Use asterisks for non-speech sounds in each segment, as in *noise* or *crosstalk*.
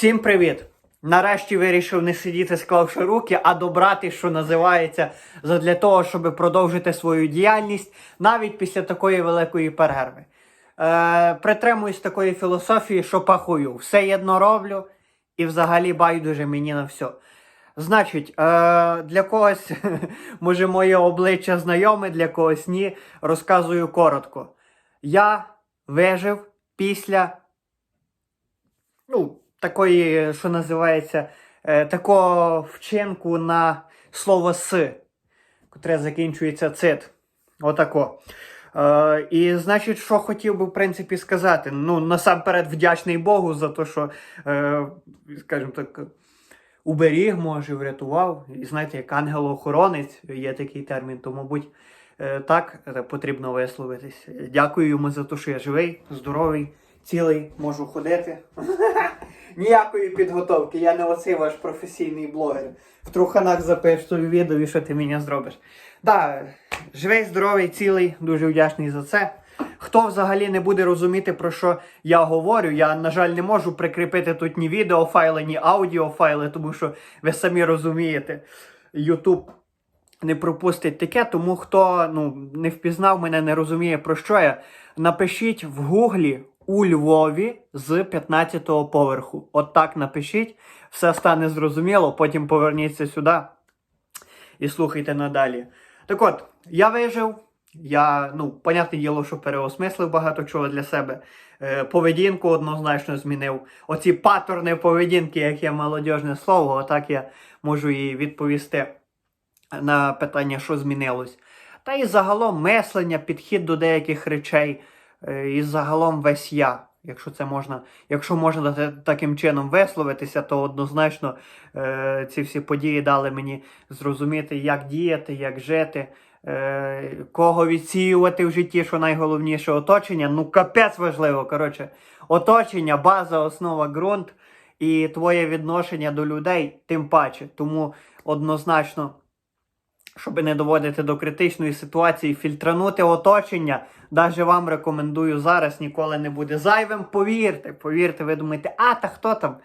Всім привіт! Нарешті вирішив не сидіти, склавши руки, а добрати, що називається, задля того, щоб продовжити свою діяльність навіть після такої великої перерви. Е, притримуюсь такої філософії, що пахую. Все єдно роблю і взагалі байдуже мені на все. Значить, е, для когось, *laughs* може, моє обличчя знайоме, для когось ні. Розказую коротко. Я вижив після ну, такої, що називається, е, такого вчинку на слово с, котре закінчується цит. Отако. Е, і значить, що хотів би, в принципі, сказати. Ну, насамперед, вдячний Богу за те, що, е, скажімо так, уберіг, може, врятував. І знаєте, як ангел-охоронець, є такий термін, то, мабуть, е, так е, потрібно висловитись. Дякую йому за те, що я живий, здоровий, цілий, можу ходити. *laughs* Ніякої підготовки, я не оцей ваш професійний блогер. В труханах записую відео і що ти мені зробиш. Да, живий, здоровий, цілий, дуже вдячний за це. Хто взагалі не буде розуміти, про що я говорю, я, на жаль, не можу прикріпити тут ні відеофайли, ні аудіофайли, тому що ви самі розумієте, YouTube не пропустить таке, тому хто ну, не впізнав мене, не розуміє про що я, напишіть в гуглі у Львові з 15-го поверху. От так напишіть, все стане зрозуміло, потім поверніться сюди і слухайте надалі. Так от, я вижив. Я, ну, понятне діло, що переосмислив багато чого для себе. Е, поведінку однозначно змінив. Оці паттерни поведінки, як є молодіжне слово, отак я можу і відповісти на питання, що змінилось. Та і загалом мислення, підхід до деяких речей, і загалом весь я. Якщо це можна, якщо можна таким чином висловитися, то однозначно е, ці всі події дали мені зрозуміти, як діяти, як жити, е, кого відсіювати в житті, що найголовніше оточення. Ну, капець важливо. Коротше, оточення, база, основа, ґрунт і твоє відношення до людей, тим паче. Тому однозначно щоб не доводити до критичної ситуації, фільтранути оточення. Даже вам рекомендую зараз, ніколи не буде зайвим. Повірте, повірте, ви думаєте, а та хто там?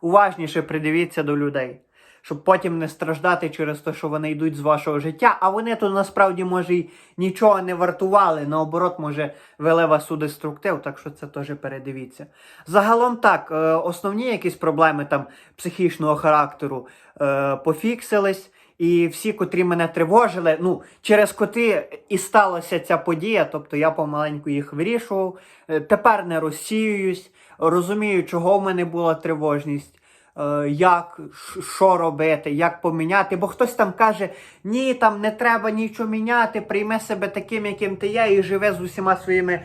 Уважніше придивіться до людей. Щоб потім не страждати через те, що вони йдуть з вашого життя, а вони тут насправді може й нічого не вартували. Наоборот, може, вели вас у деструктив, так що це теж передивіться. Загалом так, е, основні якісь проблеми там психічного характеру е, пофіксились. І всі, котрі мене тривожили, ну, через коти і сталася ця подія, тобто я помаленьку їх вирішував. Е, Тепер не розсіююсь, розумію, чого в мене була тривожність, е, як, що робити, як поміняти. Бо хтось там каже, ні, там не треба нічого міняти, прийми себе таким, яким ти є, і живе з усіма своїми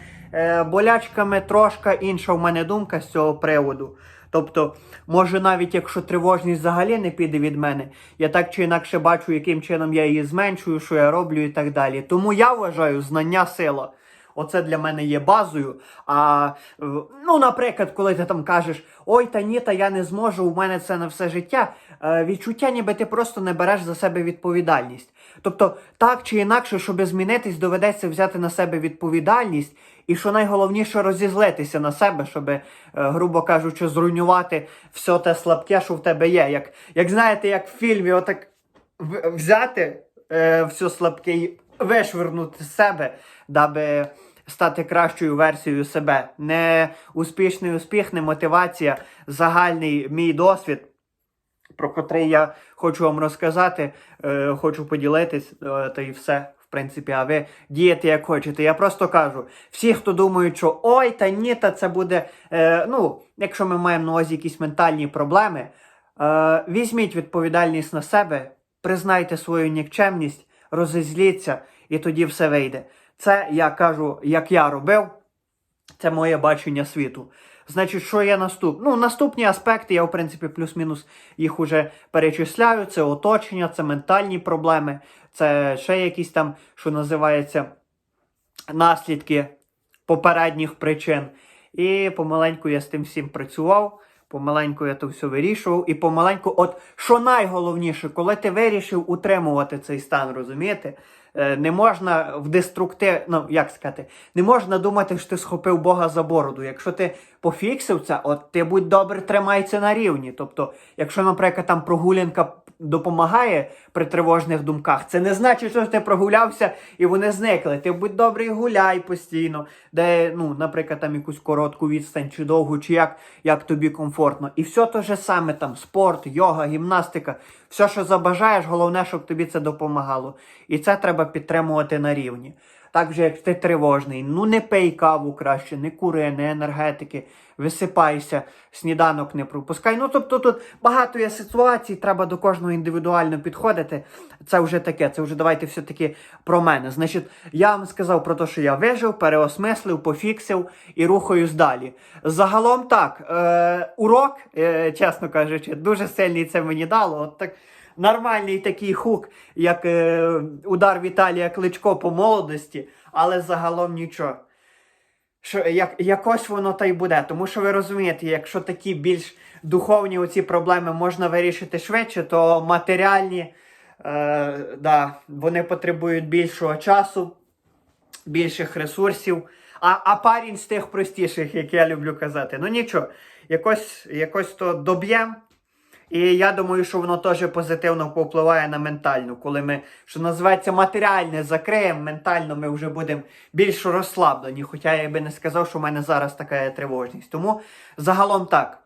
болячками. Трошка інша в мене думка з цього приводу. Тобто, може, навіть якщо тривожність взагалі не піде від мене, я так чи інакше бачу, яким чином я її зменшую, що я роблю і так далі. Тому я вважаю знання сила. Оце для мене є базою. А е, ну, наприклад, коли ти там кажеш, ой, та ні, та я не зможу, у мене це на все життя. е, Відчуття, ніби ти просто не береш за себе відповідальність. Тобто, так чи інакше, щоб змінитись, доведеться взяти на себе відповідальність. І що найголовніше розізлитися на себе, щоб, е, грубо кажучи, зруйнувати все те слабке, що в тебе є. Як, як знаєте, як в фільмі, отак взяти е, все слабке і вишвернути з себе, даби стати кращою версією себе. Не успішний успіх, не мотивація, загальний мій досвід про котрий я хочу вам розказати, е, хочу поділитись, е, та і все. В принципі, а ви дієте як хочете. Я просто кажу, всі, хто думають, що ой, та ні, та це буде. Е, ну, якщо ми маємо на увазі якісь ментальні проблеми, е, візьміть відповідальність на себе, признайте свою нікчемність, розізліться, і тоді все вийде. Це я кажу, як я робив, це моє бачення світу. Значить, що є наступ? Ну, наступні аспекти, я, в принципі, плюс-мінус їх уже перечисляю. Це оточення, це ментальні проблеми, це ще якісь там, що називається, наслідки попередніх причин. І помаленьку я з тим всім працював. Помаленьку я то все вирішував. І помаленьку, от що найголовніше, коли ти вирішив утримувати цей стан, розумієте? Е, Не можна в деструктив, ну як сказати, не можна думати, що ти схопив Бога за бороду. Якщо ти пофіксив це, от ти будь добре тримайся на рівні. Тобто, якщо, наприклад, там прогулянка допомагає при тривожних думках, це не значить, що ти прогулявся і вони зникли. Ти будь добрий, гуляй постійно, де, ну, наприклад, там якусь коротку відстань чи довгу, чи як, як тобі комфортно. І все те же саме там спорт, йога, гімнастика, все, що забажаєш, головне, щоб тобі це допомагало. І це треба підтримувати на рівні. Так же, як ти тривожний, ну не пий каву краще, не кури, не енергетики, висипайся, сніданок не пропускай. Ну тобто тут багато є ситуацій, треба до кожного індивідуально підходити. Це вже таке, це вже давайте все-таки про мене. Значить, я вам сказав про те, що я вижив, переосмислив, пофіксив і рухаюсь далі. Загалом так, е, урок, е, чесно кажучи, дуже сильний це мені дало. От так нормальний такий хук, як е, удар Віталія Кличко по молодості, але загалом нічого. Що, як, якось воно та й буде. Тому що ви розумієте, якщо такі більш духовні оці проблеми можна вирішити швидше, то матеріальні е, да, вони потребують більшого часу, більших ресурсів. А, а парень з тих простіших, як я люблю казати. Ну нічого, якось, якось то доб'ємо. І я думаю, що воно теж позитивно повпливає на ментальну. Коли ми, що називається, матеріальне закриємо, ментально ми вже будемо більш розслаблені. Хоча я би не сказав, що в мене зараз така тривожність. Тому загалом так.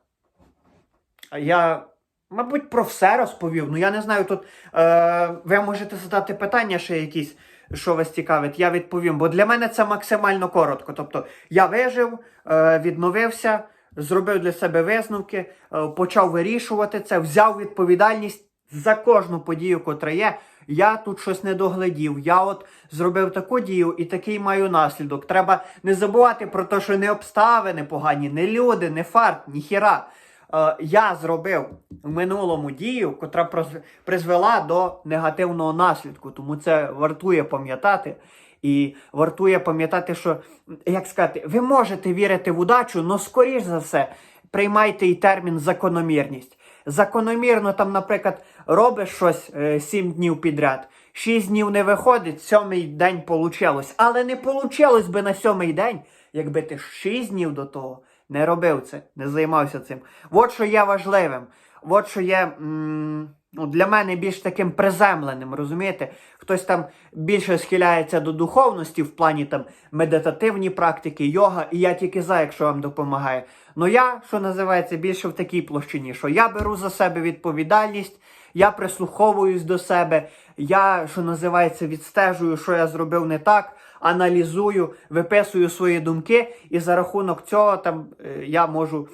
Я, мабуть, про все розповів. Ну я не знаю, тут е, ви можете задати питання ще якісь, що вас цікавить, я відповім. Бо для мене це максимально коротко. Тобто я вижив, е, відновився, зробив для себе висновки, е, почав вирішувати це, взяв відповідальність за кожну подію, котра є. Я тут щось не доглядів. Я от зробив таку дію і такий маю наслідок. Треба не забувати про те, що не обставини погані, не люди, не фарт, ні хіра. Е, я зробив в минулому дію, котра призвела до негативного наслідку. Тому це вартує пам'ятати. І вартує пам'ятати, що, як сказати, ви можете вірити в удачу, але скоріш за все приймайте і термін закономірність. Закономірно, там, наприклад, робиш щось е, 7 днів підряд, 6 днів не виходить, сьомий день получилось. Але не получилось би на сьомий день, якби ти 6 днів до того не робив це, не займався цим. От що є важливим. От що є м, ну, для мене більш таким приземленим, розумієте? Хтось там більше схиляється до духовності в плані там медитативні практики, йога, і я тільки за, якщо вам допомагає. Ну я, що називається, більше в такій площині, що я беру за себе відповідальність, я прислуховуюсь до себе, я, що називається, відстежую, що я зробив не так, аналізую, виписую свої думки, і за рахунок цього там е, я можу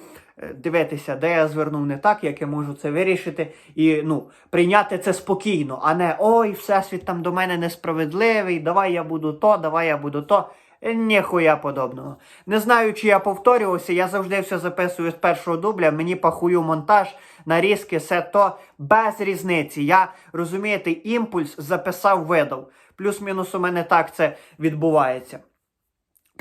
дивитися, де я звернув не так, як я можу це вирішити, і ну, прийняти це спокійно, а не ой, всесвіт там до мене несправедливий, давай я буду то, давай я буду то. Е, Ніхуя подобного. Не знаю, чи я повторювався, я завжди все записую з першого дубля, мені пахую монтаж, нарізки, все то без різниці. Я, розумієте, імпульс записав, видав. Плюс-мінус у мене так це відбувається.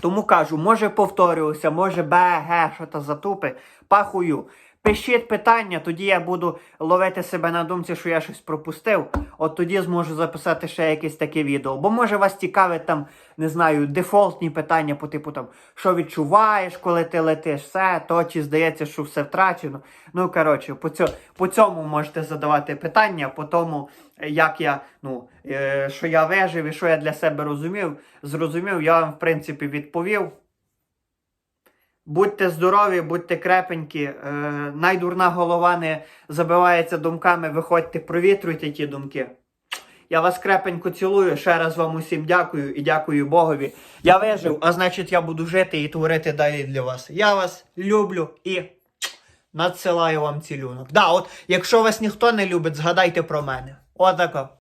Тому кажу, може повторюся, може беге що то затупи, пахую. Пишіть питання, тоді я буду ловити себе на думці, що я щось пропустив. От тоді зможу записати ще якесь таке відео. Бо може вас цікавить там, не знаю, дефолтні питання по типу там, що відчуваєш, коли ти летиш, все, то чи здається, що все втрачено. Ну, коротше, по, цьо, по цьому можете задавати питання, по тому, як я, ну, е, що я вижив і що я для себе розумів, зрозумів, я вам, в принципі, відповів. Будьте здорові, будьте крепенькі. Е, найдурна голова не забивається думками. Виходьте, провітруйте ті думки. Я вас крепенько цілую. Ще раз вам усім дякую і дякую Богові. Я вижив, а значить, я буду жити і творити далі для вас. Я вас люблю і надсилаю вам цілюнок. Да, от, якщо вас ніхто не любить, згадайте про мене. Отако.